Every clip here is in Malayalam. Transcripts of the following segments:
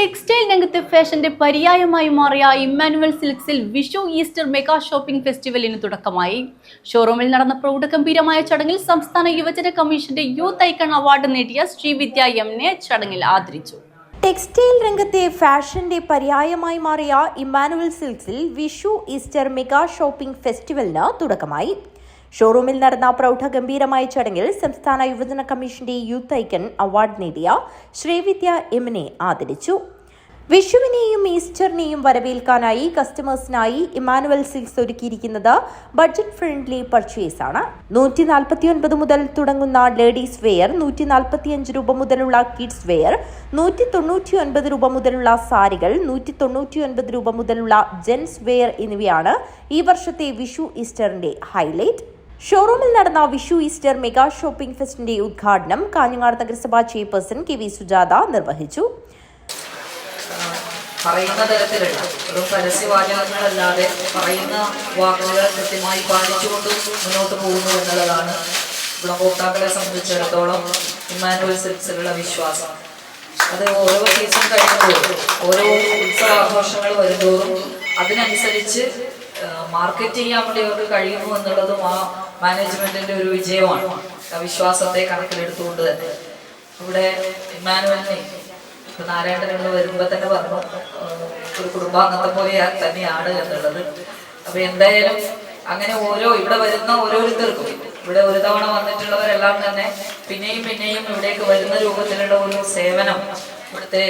ടെക്സ്റ്റൈൽ രംഗത്ത് ഫാഷന്റെ പര്യായമായി മാറിയ ഇമ്മാനുവൽ സിൽക്സിൽ വിഷു ഈസ്റ്റർ മെഗാ ഷോപ്പിംഗ് ഫെസ്റ്റിവലിന് തുടക്കമായി. ഷോറൂമിൽ നടന്ന പ്രൗഢഗംഭീരമായ ചടങ്ങിൽ സംസ്ഥാന യുവജന കമ്മീഷന്റെ യൂത്ത് ഐക്കൺ അവാർഡ് നേടിയ ശ്രീവിദ്യ എംനെ ചടങ്ങിൽ ആദരിച്ചു. ടെക്സ്റ്റൈൽ രംഗത്തെ ഫാഷന്റെ പര്യായമായി മാറിയ ഇമ്മാനുവൽ സിൽക്സിൽ വിഷു ഈസ്റ്റർ മെഗാ ഷോപ്പിംഗ് ഫെസ്റ്റിവലിന് തുടക്കമായി. ഷോറൂമിൽ നടന്ന പ്രൗഢഗംഭീരമായ ചടങ്ങിൽ സംസ്ഥാന യുവജന കമ്മീഷന്റെ യൂത്ത് ഐക്കൺ അവാർഡ് നേടിയ ശ്രീവിദ്യ എമ്മിനെ ആദരിച്ചു. വിഷുവിനെയും ഈസ്റ്ററിനെയും വരവേൽക്കാനായി കസ്റ്റമേഴ്സിനായി ഇമാനുവൽ സിൽക്സ് ഒരുക്കിയിരിക്കുന്നത് ബഡ്ജറ്റ് ഫ്രണ്ട്ലി പർച്ചേസ് ആണ് നൂറ്റി നാൽപ്പത്തി ഒൻപത് മുതൽ തുടങ്ങുന്ന ലേഡീസ് വെയർ നൂറ്റി നാൽപ്പത്തിയഞ്ച് രൂപ മുതലുള്ള കിഡ്സ് വെയർ നൂറ്റി തൊണ്ണൂറ്റി ഒൻപത് രൂപ മുതലുള്ള സാരികൾ നൂറ്റി തൊണ്ണൂറ്റി ഒൻപത് രൂപ മുതലുള്ള ജെൻസ് വെയർ എന്നിവയാണ് ഈ വർഷത്തെ വിഷു ഈസ്റ്ററിന്റെ ഹൈലൈറ്റ്. ഷോറൂമിൽ നടന്ന വിഷു ഈസ്റ്റർ മെഗാ ഷോപ്പിംഗ് ഫെസ്റ്റിന്റെ ഉദ്ഘാടനം കാഞ്ഞങ്ങാട് നഗരസഭാ ചെയർപേഴ്സൺ കെ വി സുജാത നിർവഹിച്ചു. പറയുന്ന തരത്തിലുള്ള ഒരു പരസ്യവാചകങ്ങളല്ലാതെ പറയുന്ന വാക്കുകൾ കൃത്യമായി പാലിച്ചുകൊണ്ട് മുന്നോട്ട് പോകുന്നു എന്നുള്ളതാണ് ഗുണഭോക്താക്കളെ സംബന്ധിച്ചിടത്തോളം ഇമ്മാനുവൽ സിൽക്സിലുള്ള വിശ്വാസം. അത് ഓരോ സീസൺ കഴിയുമ്പോഴും ഓരോ ഉത്സവ ആഘോഷങ്ങൾ വരുമ്പോഴും അതിനനുസരിച്ച് മാർക്കറ്റ് ചെയ്യാൻ വേണ്ടി അവർക്ക് കഴിയുന്നു എന്നുള്ളതും ആ മാനേജ്മെന്റിന്റെ ഒരു വിജയമാണ്. വിശ്വാസത്തെ കണക്കിലെടുത്തുകൊണ്ട് തന്നെ. ഇവിടെ ഇമ്മാനുവലിനെ ഇപ്പൊ നാരായണനുള്ള വരുമ്പോ തന്നെ പറഞ്ഞു ഒരു കുടുംബാംഗത്തെ പോലെ തന്നെയാണ് എന്നുള്ളത്. അപ്പൊ എന്തായാലും അങ്ങനെ ഓരോ ഇവിടെ വരുന്ന ഓരോരുത്തർക്കും ഇവിടെ ഒരു തവണ വന്നിട്ടുള്ളവരെല്ലാം തന്നെ പിന്നെയും പിന്നെയും ഇവിടേക്ക് വരുന്ന രൂപത്തിലുള്ള ഒരു സേവനം ഇവിടുത്തെ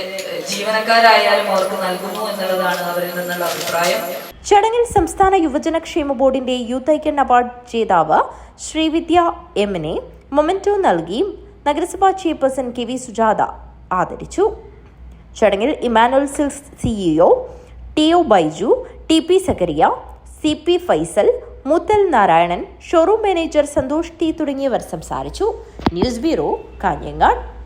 ജീവനക്കാരായാലും അവർക്ക് നൽകുന്നു എന്നുള്ളതാണ് അവരിൽ നിന്നുള്ള അഭിപ്രായം. ചടങ്ങിൽ സംസ്ഥാന യുവജനക്ഷേമ ബോർഡിന്റെ യൂത്ത് ഐക്യൻ അവാർഡ് ജേതാവ് ശ്രീവിദ്യ എമ്മിനെ മൊമെന്റോ നൽകി. നഗരസഭാ ചെയർപേഴ്സൺ കെ വി സുജാത ആദരിച്ചു. ചടങ്ങിൽ Emmanuel Silks CEO T O Baiju T P Sakkariya C P Faisal Muthal Narayanan showroom manager Santhosh T തുടങ്ങിയവർ സംസാരിച്ചു. News bureau Kanhangad.